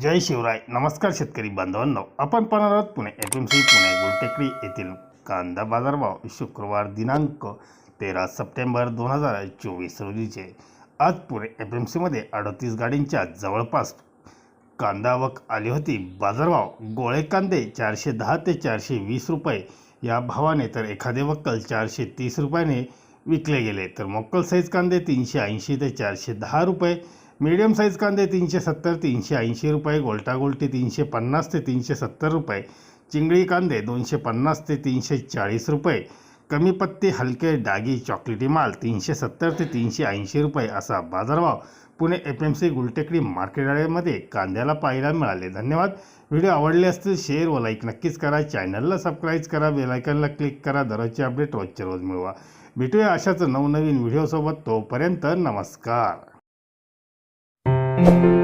जय शिवराय. नमस्कार शेतकरी बांधवांनो. आपण पाहणार आहोत Pune F M C Pune Gultekdi येथील कांदा बाजारभाव शुक्रवार दिनांक तेरा सप्टेंबर दोन हजार चोवीस रोजीचे. आज पुणे एफ एम सीमध्ये अडतीस गाडींच्या जवळपास कांदा आवक आली होती. बाजारभाव गोळे कांदे चारशे दहा ते चारशे वीस रुपये. या भावाने तर एखादे वक्कल चारशे तीस रुपयाने विकले गेले. तर मोक्कल साईज कांदे तीनशे ऐंशी ते चारशे दहा रुपये. मीडियम साईज कांदे तीनशे सत्तर तीनशे ऐंशी रुपये गोल्टागोल्टी तीनशे पन्नास ते तीनशे सत्तर रुपये चिंगळी कांदे दोनशे पन्नास ते तीनशे चाळीस रुपये कमी पत्ते हलके डागी चॉकलेटी माल तीनशे सत्तर ते तीनशे ऐंशी रुपये असा बाजारभाव Pune F M C Gultekdi मार्केटमध्ये कांद्याला पाहायला मिळाले. धन्यवाद. व्हिडिओ आवडले असतील शेअर व लाईक नक्कीच करा. चॅनलला सबस्क्राईब करा. बेलायकनला क्लिक करा. दररोजचे अपडेट रोजच्या रोज मिळवा. भेटूया अशाच नवनवीन व्हिडिओसोबत. तोपर्यंत नमस्कार. thank you